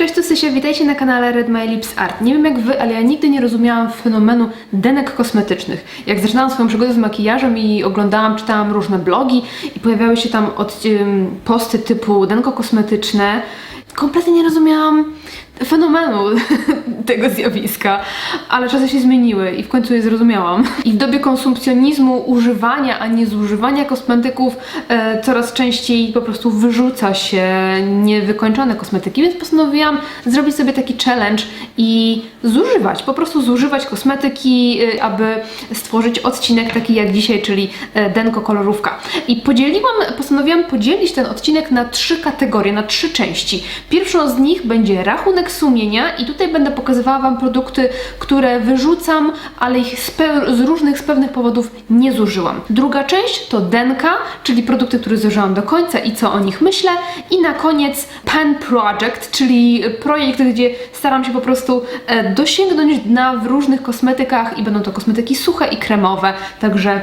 Cześć, tu Sysia, witajcie na kanale Red My Lips Art. Nie wiem jak wy, ale ja nigdy nie rozumiałam fenomenu denek kosmetycznych. Jak zaczynałam swoją przygodę z makijażem i oglądałam, czytałam różne blogi i pojawiały się tam od, posty typu denko kosmetyczne, kompletnie nie rozumiałam fenomenu tego zjawiska, ale czasy się zmieniły i w końcu je zrozumiałam. I w dobie konsumpcjonizmu, używania, a nie zużywania kosmetyków e, coraz częściej po prostu wyrzuca się niewykończone kosmetyki, więc postanowiłam zrobić sobie taki challenge i zużywać, po prostu zużywać kosmetyki, e, aby stworzyć odcinek taki jak dzisiaj, czyli e, denko kolorówka. I podzieliłam, postanowiłam podzielić ten odcinek na trzy kategorie, na trzy części. Pierwszą z nich będzie rachunek sumienia i tutaj będę pokazywała Wam produkty, które wyrzucam, ale ich z, z różnych z pewnych powodów nie zużyłam. Druga część to denka, czyli produkty, które zużyłam do końca i co o nich myślę. I na koniec Pen Project, czyli projekt, gdzie staram się po prostu e, dosięgnąć dna w różnych kosmetykach i będą to kosmetyki suche i kremowe, także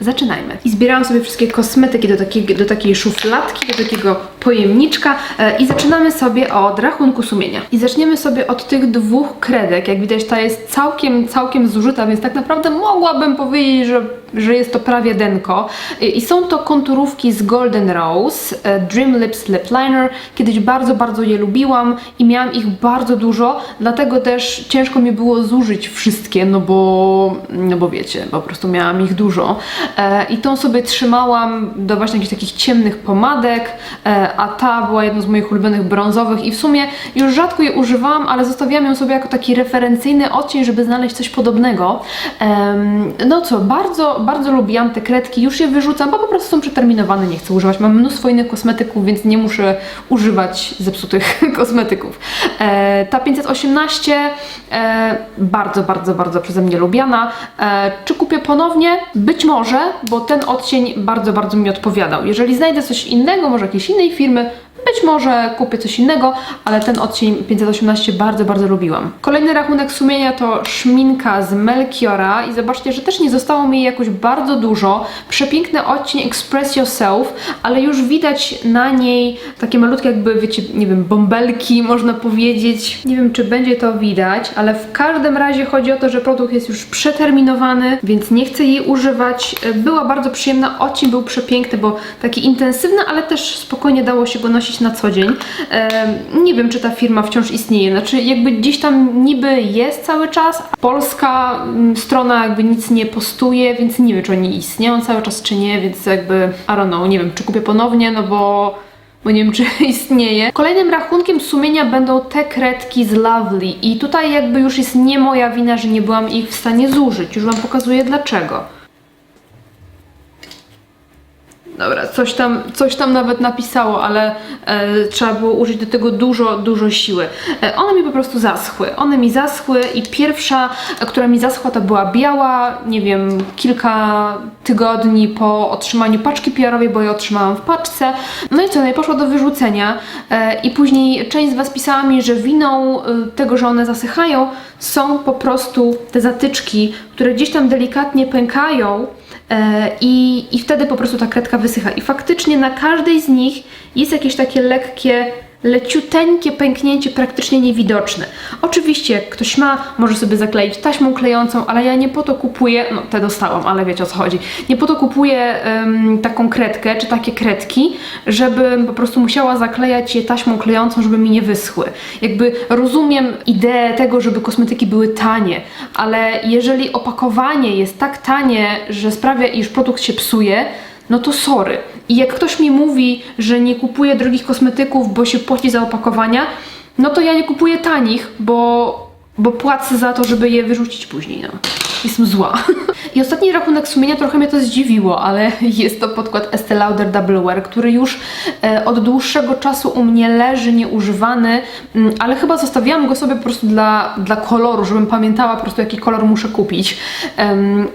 Zaczynajmy. I zbierałam sobie wszystkie kosmetyki do, takiej, do takiej szufladki, do takiego pojemniczka e, i zaczynamy sobie od rachunku sumienia. I zaczniemy sobie od tych dwóch kredek. Jak widać, ta jest całkiem, całkiem zużyta, więc tak naprawdę mogłabym powiedzieć, że, że jest to prawie denko. I, i są to konturówki z Golden Rose, e, Dream Lips Lip Liner. Kiedyś bardzo, bardzo je lubiłam i miałam ich bardzo dużo, dlatego też ciężko mi było zużyć wszystkie, no bo, no bo wiecie, po prostu miałam ich dużo. E, I tą sobie trzymałam do właśnie jakichś takich ciemnych pomadek, e, a ta była jedną z moich ulubionych brązowych i w sumie już rzadko je używałam, ale zostawiałam ją sobie jako taki referencyjny odcień, żeby znaleźć coś podobnego. No co, bardzo, bardzo lubiłam te kredki, już je wyrzucam, bo po prostu są przeterminowane, nie chcę używać. Mam mnóstwo innych kosmetyków, więc nie muszę używać zepsutych kosmetyków. E, Ta 518 e, bardzo, bardzo, bardzo przeze mnie lubiana. Czy kupię ponownie? Być może, bo ten odcień bardzo, bardzo mi odpowiadał. Jeżeli znajdę coś innego, może jakiejś innej firmy, być może kupię coś innego, ale ten odcień 518 bardzo, bardzo lubiłam. Kolejny rachunek sumienia to szminka z Melchiora i zobaczcie, że też nie zostało mi jej jakoś bardzo dużo. Przepiękny odcień Express Yourself, ale już widać na niej takie malutkie jakby, wiecie, nie wiem, bąbelki można powiedzieć. Nie wiem, czy będzie to widać, ale w każdym razie chodzi o to, że produkt jest już przeterminowany, więc nie chcę jej używać. Była bardzo przyjemna, odcień był przepiękny, bo taki intensywny, ale też spokojnie dało się go nosić na co dzień. Nie wiem, czy ta firma wciąż istnieje. Znaczy, jakby gdzieś tam niby jest cały czas. Polska mm, strona jakby nic nie postuje, więc nie wiem, czy oni istnieją cały czas, czy nie, więc jakby, I don't know, nie wiem, czy kupię ponownie, no bo bo nie wiem, czy istnieje. Kolejnym rachunkiem sumienia będą te kredki z Lovely i tutaj jakby już jest nie moja wina, że nie byłam ich w stanie zużyć. Już Wam pokazuję dlaczego. Dobra, coś tam, coś tam nawet napisało, ale e, trzeba było użyć do tego dużo, dużo siły. E, one mi po prostu zaschły. One mi zaschły i pierwsza, która mi zaschła, to była biała, nie wiem, kilka tygodni po otrzymaniu paczki PR-owej, bo je otrzymałam w paczce. No i co, no i poszła do wyrzucenia. E, I później część z Was pisała mi, że winą e, tego, że one zasychają, są po prostu te zatyczki, które gdzieś tam delikatnie pękają. E, I, I wtedy po prostu ta kredka wysycha. I faktycznie na każdej z nich jest jakieś takie lekkie, leciuteńkie pęknięcie, praktycznie niewidoczne. Oczywiście, jak ktoś ma, może sobie zakleić taśmą klejącą, ale ja nie po to kupuję, no te dostałam, ale wiecie o co chodzi. Nie po to kupuję taką kredkę, czy takie kredki, żebym po prostu musiała zaklejać je taśmą klejącą, żeby mi nie wyschły. Jakby rozumiem ideę tego, żeby kosmetyki były tanie, ale jeżeli opakowanie jest tak tanie, że sprawia, iż produkt się psuje, no to sorry. I jak ktoś mi mówi, że nie kupuje drogich kosmetyków, bo się płaci za opakowania, no to ja nie kupuję tanich, bo, bo płacę za to, żeby je wyrzucić później. No. Jestem zła. I ostatni rachunek sumienia trochę mnie to zdziwiło, ale jest to podkład Estee Lauder Double Wear, który już e, od dłuższego czasu u mnie leży nieużywany, mm, ale chyba zostawiłam go sobie po prostu dla, dla koloru, żebym pamiętała po prostu jaki kolor muszę kupić.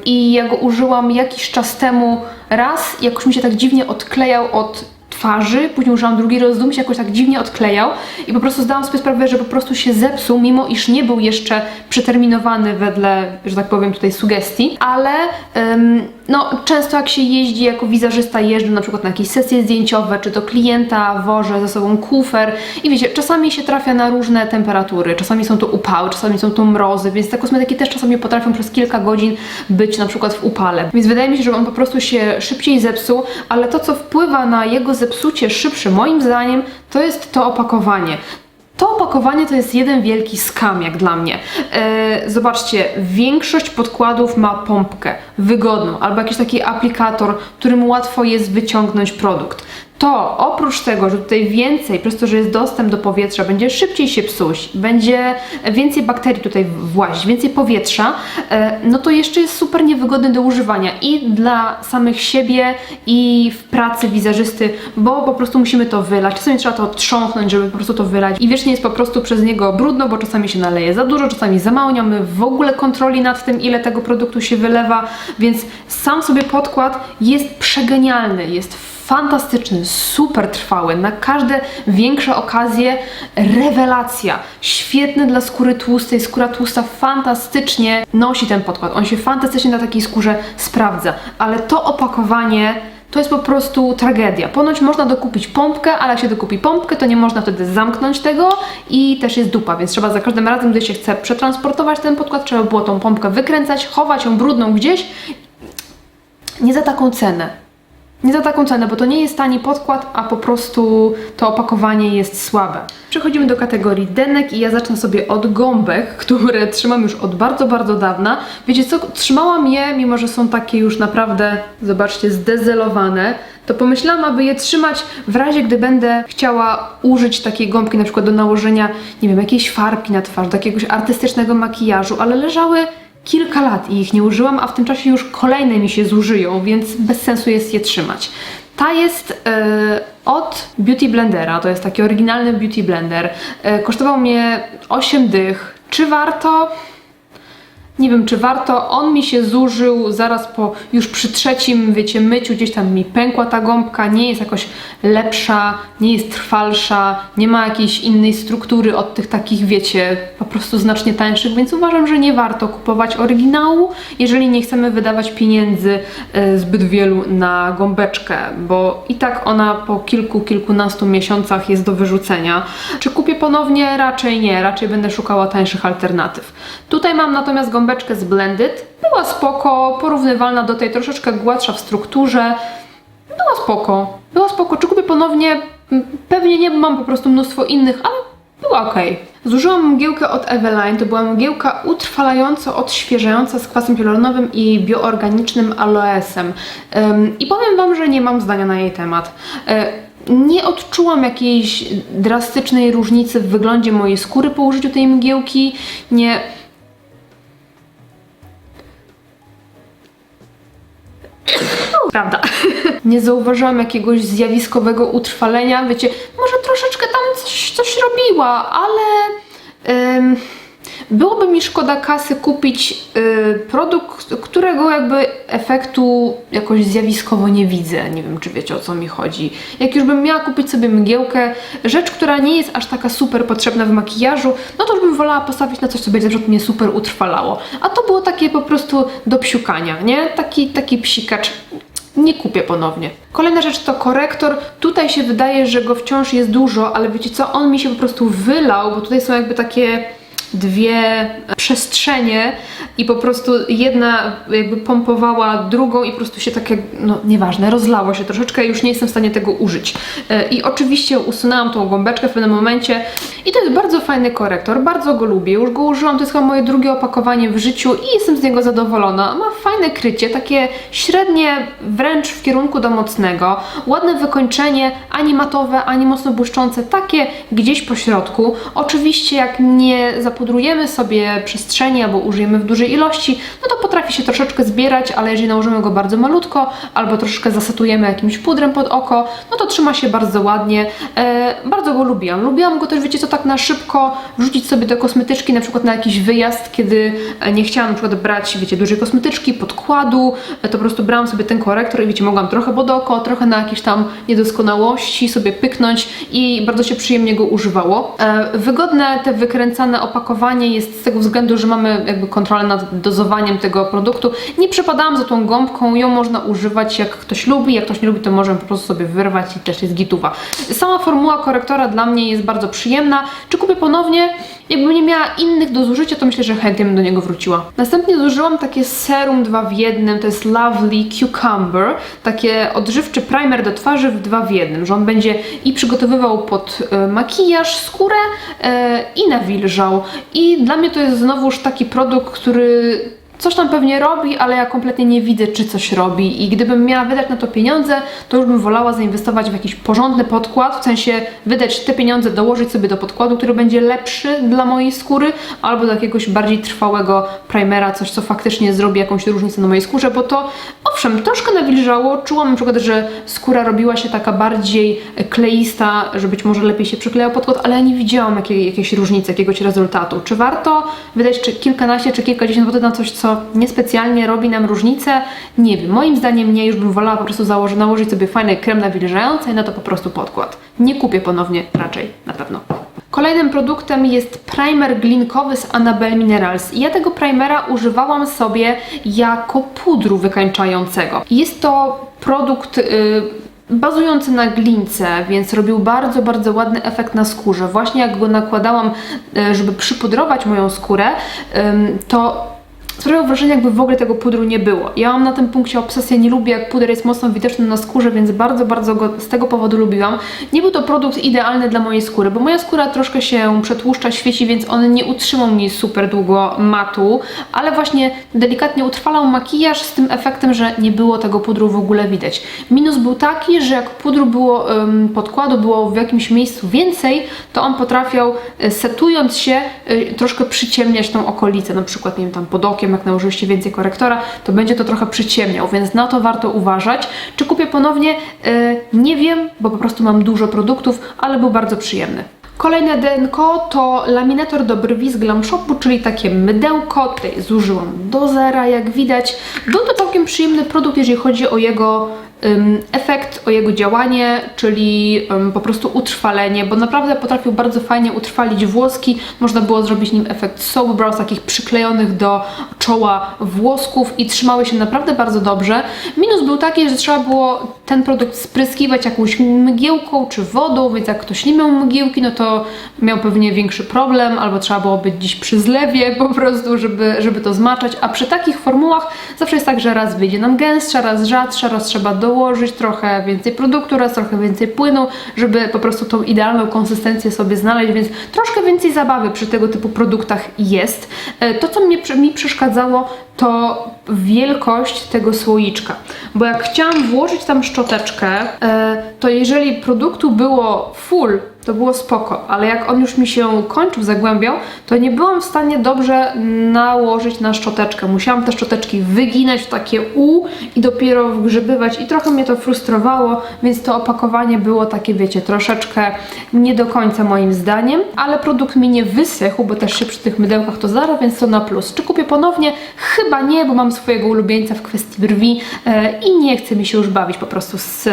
I ja go użyłam jakiś czas temu raz, jakoś mi się tak dziwnie odklejał od twarzy, później użyłam drugi rozdum, się jakoś tak dziwnie odklejał i po prostu zdałam sobie sprawę, że po prostu się zepsuł, mimo iż nie był jeszcze przeterminowany wedle, że tak powiem, tutaj sugestii, ale em, no, często jak się jeździ jako wizerzysta, jeżdżę na przykład na jakieś sesje zdjęciowe, czy do klienta, wożę ze sobą kufer i wiecie, czasami się trafia na różne temperatury, czasami są to upały, czasami są to mrozy, więc te kosmetyki też czasami potrafią przez kilka godzin być na przykład w upale. Więc wydaje mi się, że on po prostu się szybciej zepsuł, ale to, co wpływa na jego zepsucie szybsze, moim zdaniem, to jest to opakowanie. To opakowanie to jest jeden wielki skam, jak dla mnie. E, zobaczcie, większość podkładów ma pompkę wygodną albo jakiś taki aplikator, którym łatwo jest wyciągnąć produkt. To oprócz tego, że tutaj więcej, przez to, że jest dostęp do powietrza, będzie szybciej się psuć, będzie więcej bakterii tutaj włazić, więcej powietrza, e, no to jeszcze jest super niewygodny do używania i dla samych siebie, i w pracy wizerzysty, bo po prostu musimy to wylać. Czasami trzeba to trząchnąć, żeby po prostu to wylać i wiecznie jest po prostu przez niego brudno, bo czasami się naleje za dużo, czasami za mało, nie mamy w ogóle kontroli nad tym, ile tego produktu się wylewa, więc sam sobie podkład jest przegenialny, jest fantastyczny, super trwały, na każde większe okazje rewelacja. Świetny dla skóry tłustej, skóra tłusta fantastycznie nosi ten podkład. On się fantastycznie na takiej skórze sprawdza, ale to opakowanie to jest po prostu tragedia. Ponoć można dokupić pompkę, ale jak się dokupi pompkę, to nie można wtedy zamknąć tego i też jest dupa, więc trzeba za każdym razem, gdy się chce przetransportować ten podkład, trzeba było tą pompkę wykręcać, chować ją brudną gdzieś. Nie za taką cenę. Nie za taką cenę, bo to nie jest tani podkład, a po prostu to opakowanie jest słabe. Przechodzimy do kategorii denek i ja zacznę sobie od gąbek, które trzymam już od bardzo, bardzo dawna. Wiecie co, trzymałam je, mimo że są takie już naprawdę, zobaczcie, zdezelowane, to pomyślałam, aby je trzymać w razie, gdy będę chciała użyć takiej gąbki na przykład do nałożenia, nie wiem, jakiejś farbki na twarz, do jakiegoś artystycznego makijażu, ale leżały kilka lat i ich nie użyłam, a w tym czasie już kolejne mi się zużyją, więc bez sensu jest je trzymać. Ta jest e, od Beauty Blendera, to jest taki oryginalny Beauty Blender. E, kosztował mnie 8 dych. Czy warto? Nie wiem, czy warto. On mi się zużył zaraz po, już przy trzecim, wiecie, myciu, gdzieś tam mi pękła ta gąbka, nie jest jakoś lepsza, nie jest trwalsza, nie ma jakiejś innej struktury od tych takich, wiecie, po prostu znacznie tańszych, więc uważam, że nie warto kupować oryginału, jeżeli nie chcemy wydawać pieniędzy e, zbyt wielu na gąbeczkę, bo i tak ona po kilku, kilkunastu miesiącach jest do wyrzucenia. Czy kupię ponownie? Raczej nie, raczej będę szukała tańszych alternatyw. Tutaj mam natomiast gąbeczkę z Blended, była spoko, porównywalna do tej, troszeczkę gładsza w strukturze, była spoko, była spoko. Czy kupię ponownie? Pewnie nie, mam po prostu mnóstwo innych, ale była ok. Zużyłam mgiełkę od Eveline, to była mgiełka utrwalająca, odświeżająca z kwasem hialuronowym i bioorganicznym aloesem. Ym, I powiem Wam, że nie mam zdania na jej temat. E, nie odczułam jakiejś drastycznej różnicy w wyglądzie mojej skóry po użyciu tej mgiełki. Nie, Prawda. Nie zauważyłam jakiegoś zjawiskowego utrwalenia. Wiecie, może troszeczkę tam coś, coś robiła, ale ym, byłoby mi szkoda kasy kupić y, produkt, którego jakby efektu jakoś zjawiskowo nie widzę. Nie wiem, czy wiecie o co mi chodzi. Jak już bym miała kupić sobie mgiełkę, rzecz, która nie jest aż taka super potrzebna w makijażu, no to już bym wolała postawić na coś, co będzie mnie super utrwalało. A to było takie po prostu do psiukania, nie? Taki, taki psikacz nie kupię ponownie. Kolejna rzecz to korektor. Tutaj się wydaje, że go wciąż jest dużo, ale wiecie co, on mi się po prostu wylał, bo tutaj są jakby takie dwie przestrzenie i po prostu jedna jakby pompowała drugą i po prostu się takie, no nieważne, rozlało się troszeczkę już nie jestem w stanie tego użyć. E, I oczywiście usunęłam tą gąbeczkę w pewnym momencie i to jest bardzo fajny korektor, bardzo go lubię, już go użyłam, to jest chyba moje drugie opakowanie w życiu i jestem z niego zadowolona. Ma fajne krycie, takie średnie wręcz w kierunku do mocnego, ładne wykończenie, ani matowe, ani mocno błyszczące, takie gdzieś po środku. Oczywiście jak nie zapudrujemy sobie przestrzeni albo użyjemy w dużej ilości, no to potrafi się troszeczkę zbierać, ale jeżeli nałożymy go bardzo malutko, albo troszeczkę zasetujemy jakimś pudrem pod oko, no to trzyma się bardzo ładnie. E, bardzo go lubiłam. Lubiłam go też, wiecie co, tak na szybko wrzucić sobie do kosmetyczki, na przykład na jakiś wyjazd, kiedy e, nie chciałam na przykład brać, wiecie, dużej kosmetyczki, podkładu, e, to po prostu brałam sobie ten korektor i wiecie, mogłam trochę pod oko, trochę na jakieś tam niedoskonałości sobie pyknąć i bardzo się przyjemnie go używało. E, wygodne te wykręcane opakowanie jest z tego względu, że mamy jakby kontrolę nad dozowaniem tego produktu. Nie przepadałam za tą gąbką, ją można używać jak ktoś lubi, jak ktoś nie lubi, to możemy po prostu sobie wyrwać i też jest gituwa. Sama formuła korektora dla mnie jest bardzo przyjemna. Czy kupię ponownie? Jakbym nie miała innych do zużycia, to myślę, że chętnie bym do niego wróciła. Następnie zużyłam takie serum 2 w jednym, to jest Lovely Cucumber, takie odżywczy primer do twarzy w 2 w jednym, że on będzie i przygotowywał pod e, makijaż, skórę e, i nawilżał. I dla mnie to jest znowuż taki produkt, który Coś tam pewnie robi, ale ja kompletnie nie widzę, czy coś robi. I gdybym miała wydać na to pieniądze, to już bym wolała zainwestować w jakiś porządny podkład, w sensie wydać te pieniądze, dołożyć sobie do podkładu, który będzie lepszy dla mojej skóry, albo do jakiegoś bardziej trwałego primera, coś, co faktycznie zrobi jakąś różnicę na mojej skórze, bo to owszem, troszkę nawilżało. Czułam na przykład, że skóra robiła się taka bardziej kleista, że być może lepiej się przyklejał podkład, ale ja nie widziałam jakiej, jakiejś różnicy, jakiegoś rezultatu. Czy warto wydać czy kilkanaście, czy kilkadziesiąt złotych na coś, co niespecjalnie robi nam różnicę? Nie wiem. Moim zdaniem nie, już bym wolała po prostu założyć, nałożyć sobie fajny krem nawilżający i na to po prostu podkład. Nie kupię ponownie raczej, na pewno. Kolejnym produktem jest primer glinkowy z Annabelle Minerals. Ja tego primera używałam sobie jako pudru wykańczającego. Jest to produkt y, bazujący na glince, więc robił bardzo, bardzo ładny efekt na skórze. Właśnie jak go nakładałam, y, żeby przypudrować moją skórę, to sprawiał wrażenie, jakby w ogóle tego pudru nie było. Ja mam na tym punkcie obsesję, nie lubię jak puder jest mocno widoczny na skórze, więc bardzo, bardzo go z tego powodu lubiłam. Nie był to produkt idealny dla mojej skóry, bo moja skóra troszkę się przetłuszcza, świeci, więc on nie utrzymał mi super długo matu, ale właśnie delikatnie utrwalał makijaż z tym efektem, że nie było tego pudru w ogóle widać. Minus był taki, że jak pudru było, podkładu było w jakimś miejscu więcej, to on potrafiał, y, setując się, y, troszkę przyciemniać tą okolicę, na przykład, nie wiem, tam pod okiem, jak nałożyliście więcej korektora, to będzie to trochę przyciemniał, więc na to warto uważać. Czy kupię ponownie? Yy, nie wiem, bo po prostu mam dużo produktów, ale był bardzo przyjemny. Kolejne denko to laminator do brwi z Glam Shopu, czyli takie mydełko. Tutaj zużyłam do zera, jak widać. Był to całkiem przyjemny produkt, jeżeli chodzi o jego efekt, o jego działanie, czyli po prostu utrwalenie, bo naprawdę potrafił bardzo fajnie utrwalić włoski. Można było zrobić nim efekt soap brows, takich przyklejonych do czoła włosków i trzymały się naprawdę bardzo dobrze. Minus był taki, że trzeba było ten produkt spryskiwać jakąś mgiełką czy wodą, więc jak ktoś nie miał mgiełki, no to miał pewnie większy problem, albo trzeba było być dziś przy zlewie po prostu, żeby, żeby to zmaczać, a przy takich formułach zawsze jest tak, że raz wyjdzie nam gęstsza, raz rzadsza, raz trzeba dołożyć trochę więcej produktu, raz trochę więcej płynu, żeby po prostu tą idealną konsystencję sobie znaleźć, więc troszkę więcej zabawy przy tego typu produktach jest. E, To, co mnie, mi przeszkadzało, to wielkość tego słoiczka. Bo jak chciałam włożyć tam szczoteczkę, e, to jeżeli produktu było full, to było spoko, ale jak on już mi się kończył, zagłębiał, to nie byłam w stanie dobrze nałożyć na szczoteczkę. Musiałam te szczoteczki wyginać w takie U i dopiero wgrzebywać i trochę mnie to frustrowało, więc to opakowanie było takie, wiecie, troszeczkę nie do końca moim zdaniem, ale produkt mi nie wysechł, bo też się przy tych mydełkach to zara, więc to na plus. Czy kupię ponownie? Chyba nie, bo mam swojego ulubieńca w kwestii brwi e, i nie chce mi się już bawić po prostu z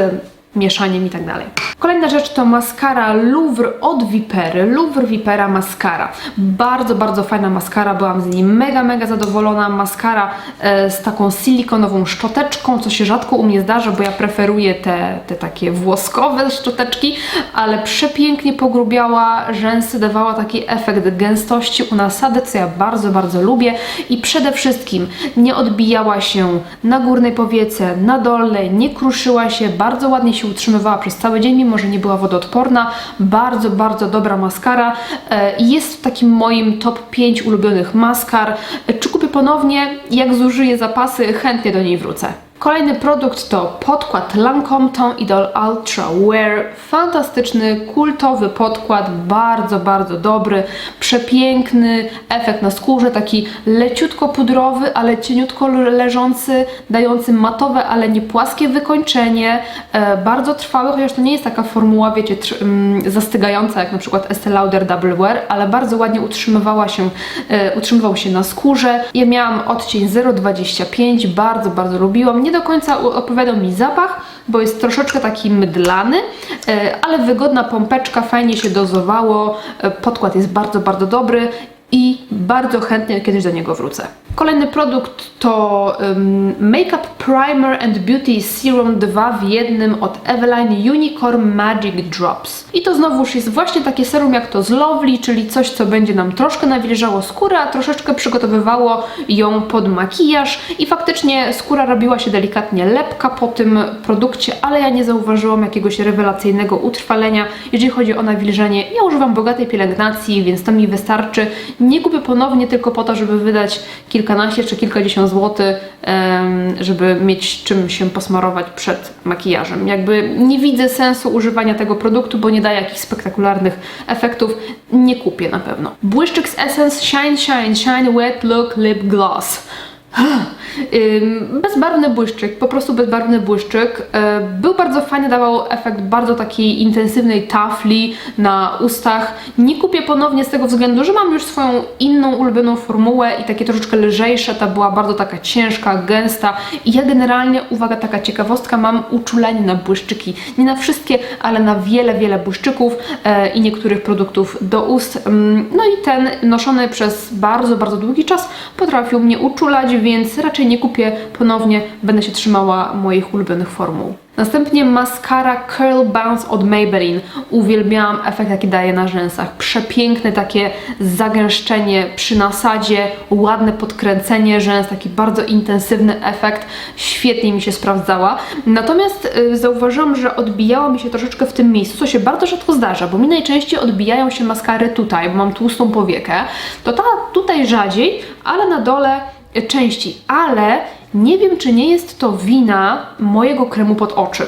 mieszaniem i tak dalej. Kolejna rzecz to maskara Louvre od Vipery. Louvre Vipera maskara. Bardzo, bardzo fajna maskara, byłam z niej mega, mega zadowolona. Maskara e, z taką silikonową szczoteczką, co się rzadko u mnie zdarza, bo ja preferuję te, te takie włoskowe szczoteczki, ale przepięknie pogrubiała rzęsy, dawała taki efekt gęstości u nasady, co ja bardzo, bardzo lubię i przede wszystkim nie odbijała się na górnej powiece, na dolnej, nie kruszyła się, bardzo ładnie się utrzymywała przez cały dzień, mimo że nie była wodoodporna. Bardzo, bardzo dobra maskara. E, Jest w takim moim top 5 ulubionych maskar. E, Czy kupię ponownie? Jak zużyję zapasy, chętnie do niej wrócę. Kolejny produkt to podkład Lancome Ton Idol Ultra Wear. Fantastyczny, kultowy podkład, bardzo, bardzo dobry, przepiękny efekt na skórze, taki leciutko pudrowy, ale cieniutko leżący, dający matowe, ale nie płaskie wykończenie, e, bardzo trwały, chociaż to nie jest taka formuła, wiecie, mm, zastygająca, jak na przykład Estee Lauder Double Wear, ale bardzo ładnie utrzymywała się, e, utrzymywał się na skórze. Ja miałam odcień 0,25, bardzo, bardzo lubiłam. Nie do końca odpowiadał mi zapach, bo jest troszeczkę taki mydlany, e, ale wygodna pompeczka, fajnie się dozowało, e, podkład jest bardzo, bardzo dobry i bardzo chętnie kiedyś do niego wrócę. Kolejny produkt to um, Makeup Primer and Beauty Serum 2 w jednym od Eveline Unicorn Magic Drops. I to znowuż jest właśnie takie serum jak to z Lovely, czyli coś, co będzie nam troszkę nawilżało skórę, a troszeczkę przygotowywało ją pod makijaż i faktycznie skóra robiła się delikatnie lepka po tym produkcie, ale ja nie zauważyłam jakiegoś rewelacyjnego utrwalenia, jeżeli chodzi o nawilżenie. Ja używam bogatej pielęgnacji, więc to mi wystarczy. Nie kupię ponownie tylko po to, żeby wydać kilkanaście czy kilkadziesiąt złotych, żeby mieć czym się posmarować przed makijażem. Jakby nie widzę sensu używania tego produktu, bo nie daje jakichś spektakularnych efektów. Nie kupię na pewno. Błyszczyk z Essence Shine Shine Shine Wet Look Lip Gloss. Bezbarwny błyszczyk, po prostu bezbarwny błyszczyk. E, Był bardzo fajny, dawał efekt bardzo takiej intensywnej tafli na ustach. Nie kupię ponownie z tego względu, że mam już swoją inną ulubioną formułę i takie troszeczkę lżejsze. Ta była bardzo taka ciężka, gęsta i ja generalnie, uwaga, taka ciekawostka, mam uczulenie na błyszczyki. Nie na wszystkie, ale na wiele, wiele błyszczyków e, i niektórych produktów do ust. No i ten noszony przez bardzo, bardzo długi czas potrafił mnie uczulać, więc raczej nie kupię ponownie, będę się trzymała moich ulubionych formuł. Następnie maskara Curl Bounce od Maybelline. Uwielbiałam efekt, jaki daje na rzęsach. Przepiękne takie zagęszczenie przy nasadzie, ładne podkręcenie rzęs, taki bardzo intensywny efekt. Świetnie mi się sprawdzała. Natomiast y, zauważyłam, że odbijała mi się troszeczkę w tym miejscu, co się bardzo rzadko zdarza, bo mi najczęściej odbijają się maskary tutaj, bo mam tłustą powiekę. To ta tutaj rzadziej, ale na dole części, ale nie wiem, czy nie jest to wina mojego kremu pod oczy.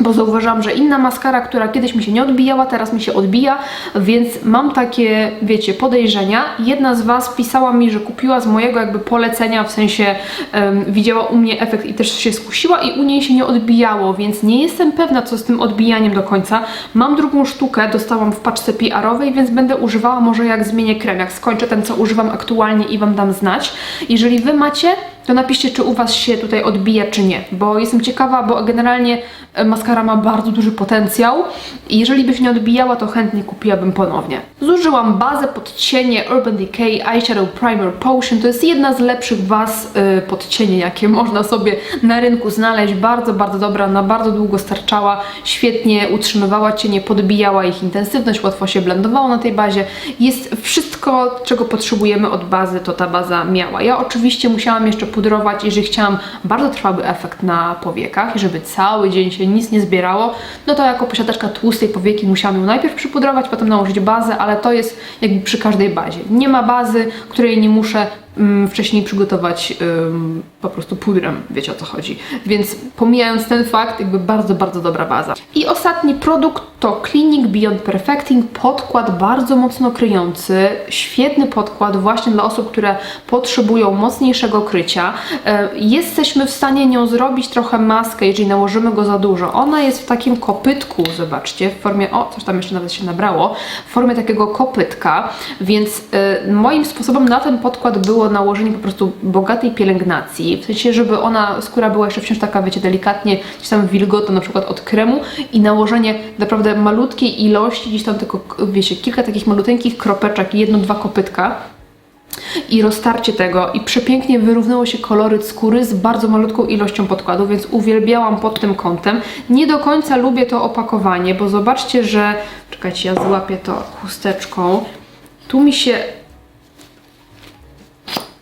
Bo zauważyłam, że inna maskara, która kiedyś mi się nie odbijała, teraz mi się odbija, więc mam takie, wiecie, podejrzenia. Jedna z Was pisała mi, że kupiła z mojego jakby polecenia, w sensie em, widziała u mnie efekt i też się skusiła i u niej się nie odbijało, więc nie jestem pewna, co z tym odbijaniem do końca. Mam drugą sztukę, dostałam w paczce PR-owej, więc będę używała może jak zmienię krem, jak skończę ten, co używam aktualnie i Wam dam znać. Jeżeli Wy macie, to napiszcie, czy u Was się tutaj odbija, czy nie, bo jestem ciekawa, bo generalnie e, maskara ma bardzo duży potencjał i jeżeli by się nie odbijała, to chętnie kupiłabym ponownie. Zużyłam bazę pod cienie Urban Decay Eyeshadow Primer Potion. To jest jedna z lepszych baz y, pod cienie, jakie można sobie na rynku znaleźć. Bardzo, bardzo dobra, na bardzo długo starczała, świetnie utrzymywała cienie, podbijała ich intensywność, łatwo się blendowało na tej bazie. Jest wszystko, czego potrzebujemy od bazy, to ta baza miała. Ja oczywiście musiałam jeszcze pudrować, jeżeli chciałam bardzo trwały efekt na powiekach i żeby cały dzień się nic nie zbierało, no to jako posiadaczka tłustej powieki musiałam ją najpierw przypudrować, potem nałożyć bazę, ale to jest jakby przy każdej bazie. Nie ma bazy, której nie muszę wcześniej przygotować ym, po prostu pudrem, wiecie o co chodzi. Więc pomijając ten fakt, jakby bardzo, bardzo dobra baza. I ostatni produkt to Clinic Beyond Perfecting, podkład bardzo mocno kryjący, świetny podkład właśnie dla osób, które potrzebują mocniejszego krycia. E, Jesteśmy w stanie nią zrobić trochę maskę, jeżeli nałożymy go za dużo. Ona jest w takim kopytku, zobaczcie, w formie, o, coś tam jeszcze nawet się nabrało, w formie takiego kopytka, więc e, moim sposobem na ten podkład było nałożenie po prostu bogatej pielęgnacji, w sensie, żeby ona, skóra była jeszcze wciąż taka, wiecie, delikatnie gdzieś tam wilgotna, na przykład od kremu i nałożenie naprawdę malutkiej ilości, gdzieś tam tylko, wiecie, kilka takich maluteńkich kropeczek, jedno, dwa kopytka, i roztarcie tego i przepięknie wyrównało się koloryt skóry z bardzo malutką ilością podkładu, więc uwielbiałam pod tym kątem. Nie do końca lubię to opakowanie, bo zobaczcie, że czekajcie, ja złapię to chusteczką. Tu mi się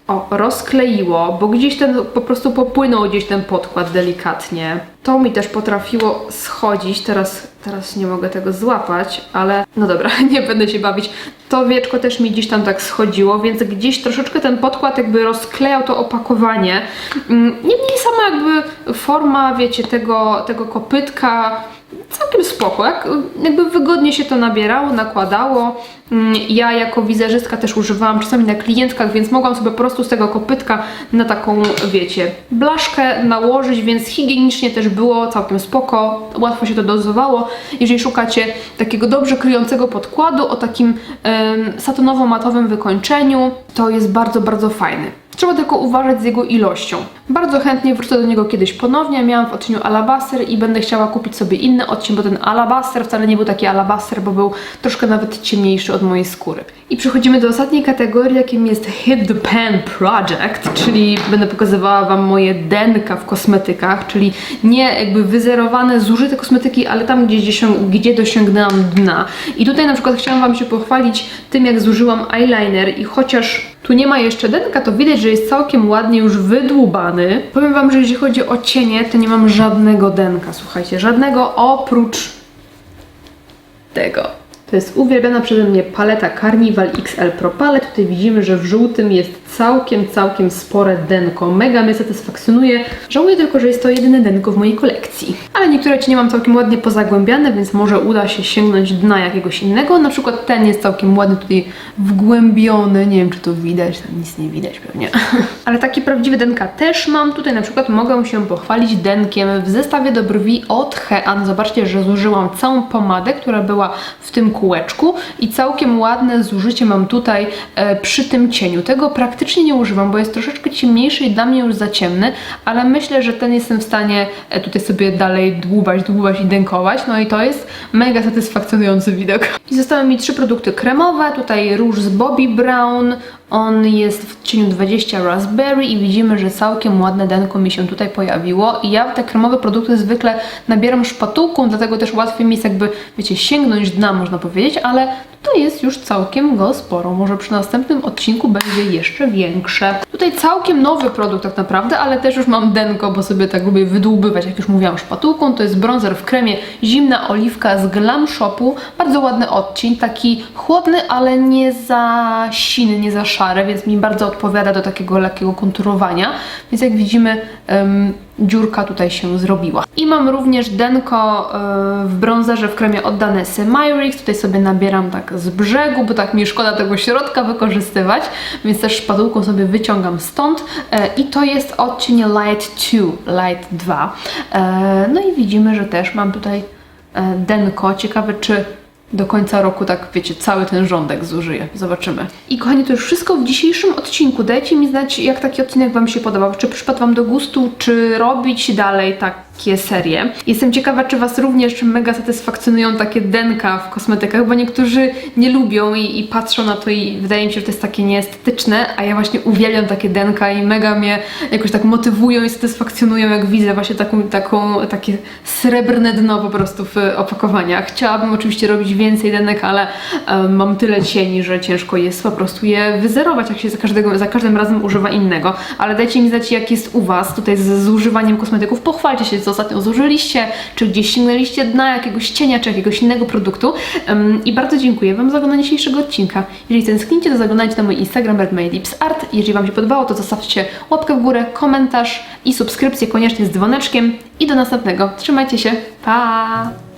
o, rozkleiło, bo gdzieś ten po prostu popłynął gdzieś ten podkład delikatnie. To mi też potrafiło schodzić, teraz, teraz nie mogę tego złapać, ale no dobra, nie będę się bawić. To wieczko też mi gdzieś tam tak schodziło, więc gdzieś troszeczkę ten podkład jakby rozklejał to opakowanie. Mm, Niemniej sama jakby forma, wiecie, tego, tego kopytka całkiem spoko, jak, jakby wygodnie się to nabierało, nakładało. Mm, Ja jako wizerzystka też używałam czasami na klientkach, więc mogłam sobie po prostu z tego kopytka na taką, wiecie, blaszkę nałożyć, więc higienicznie też było całkiem spoko, łatwo się to dozowało. Jeżeli szukacie takiego dobrze kryjącego podkładu o takim em, satonowo-matowym wykończeniu, to jest bardzo, bardzo fajny. Trzeba tylko uważać z jego ilością. Bardzo chętnie wrócę do niego kiedyś ponownie. Miałam w odcieniu alabaster i będę chciała kupić sobie inny odcień, bo ten alabaster wcale nie był taki alabaster, bo był troszkę nawet ciemniejszy od mojej skóry. I przechodzimy do ostatniej kategorii, jakim jest Hit the Pan Project, czyli będę pokazywała Wam moje denka w kosmetykach, czyli nie jakby wyzerowane, zużyte kosmetyki, ale tam, gdzie, gdzie dosięgnęłam dna. I tutaj na przykład chciałam Wam się pochwalić tym, jak zużyłam eyeliner i chociaż tu nie ma jeszcze denka, to widać, że jest całkiem ładnie już wydłubany. Powiem Wam, że jeśli chodzi o cienie, to nie mam żadnego denka, słuchajcie, żadnego oprócz tego. To jest uwielbiana przeze mnie paleta Carnival XL Pro Palette. Tutaj widzimy, że w żółtym jest całkiem, całkiem spore denko. Mega mnie satysfakcjonuje. Żałuję tylko, że jest to jedyne denko w mojej kolekcji. Ale niektóre cienie mam całkiem ładnie pozagłębiane, więc może uda się sięgnąć dna jakiegoś innego. Na przykład ten jest całkiem ładny tutaj wgłębiony. Nie wiem, czy to widać, tam nic nie widać pewnie. Ale taki prawdziwy denka też mam. Tutaj na przykład mogę się pochwalić denkiem w zestawie do brwi od Hean. Zobaczcie, że zużyłam całą pomadę, która była w tym kółeczku i całkiem ładne zużycie mam tutaj e, przy tym cieniu. Tego praktycznie nie używam, bo jest troszeczkę ciemniejszy i dla mnie już za ciemny, ale myślę, że ten jestem w stanie e, tutaj sobie dalej dłubać, dłubać i dękować. No i to jest mega satysfakcjonujący widok. I zostały mi trzy produkty kremowe. Tutaj róż z Bobbi Brown. On jest w cieniu 20 Raspberry i widzimy, że całkiem ładne denko mi się tutaj pojawiło. I ja te kremowe produkty zwykle nabieram szpatułką, dlatego też łatwiej mi jest jakby, wiecie, sięgnąć dna, można powiedzieć, ale to jest już całkiem go sporo. Może przy następnym odcinku będzie jeszcze większe. Tutaj całkiem nowy produkt tak naprawdę, ale też już mam denko, bo sobie tak lubię wydłubywać, jak już mówiłam, szpatułką. To jest bronzer w kremie Zimna Oliwka z Glam Shopu. Bardzo ładny odcień, taki chłodny, ale nie za siny, nie za szary, więc mi bardzo odpowiada do takiego lekkiego konturowania. Więc jak widzimy, em, dziurka tutaj się zrobiła. I mam również denko e, w bronzerze w kremie od Danessy Myrix. Tutaj sobie nabieram tak z brzegu, bo tak mi szkoda tego środka wykorzystywać, więc też szpadłką sobie wyciągam stąd. E, I to jest odcień Light 2, Light 2. E, no i widzimy, że też mam tutaj denko. Ciekawe, czy do końca roku, tak wiecie, cały ten rządek zużyję. Zobaczymy. I kochani, to już wszystko w dzisiejszym odcinku. Dajcie mi znać, jak taki odcinek Wam się podobał. Czy przypadł Wam do gustu, czy robić dalej takie serie. Jestem ciekawa, czy Was również mega satysfakcjonują takie denka w kosmetykach, bo niektórzy nie lubią i, i patrzą na to i wydaje mi się, że to jest takie nieestetyczne, a ja właśnie uwielbiam takie denka i mega mnie jakoś tak motywują i satysfakcjonują, jak widzę właśnie taką, taką, takie srebrne dno po prostu w opakowaniach. Chciałabym oczywiście robić więcej denek, ale em, mam tyle cieni, że ciężko jest po prostu je wyzerować, jak się za, każdego, za każdym razem używa innego. Ale dajcie mi znać, jak jest u Was tutaj z zużywaniem kosmetyków. Pochwalcie się, co ostatnio zużyliście, czy gdzieś sięgnęliście dna jakiegoś cienia, czy jakiegoś innego produktu. I bardzo dziękuję Wam za oglądanie dzisiejszego odcinka. Jeżeli tęsknicie, to zaglądajcie na mój Instagram redmylipsart. Jeżeli Wam się podobało, to zostawcie łapkę w górę, komentarz i subskrypcję koniecznie z dzwoneczkiem. I do następnego. Trzymajcie się. Pa!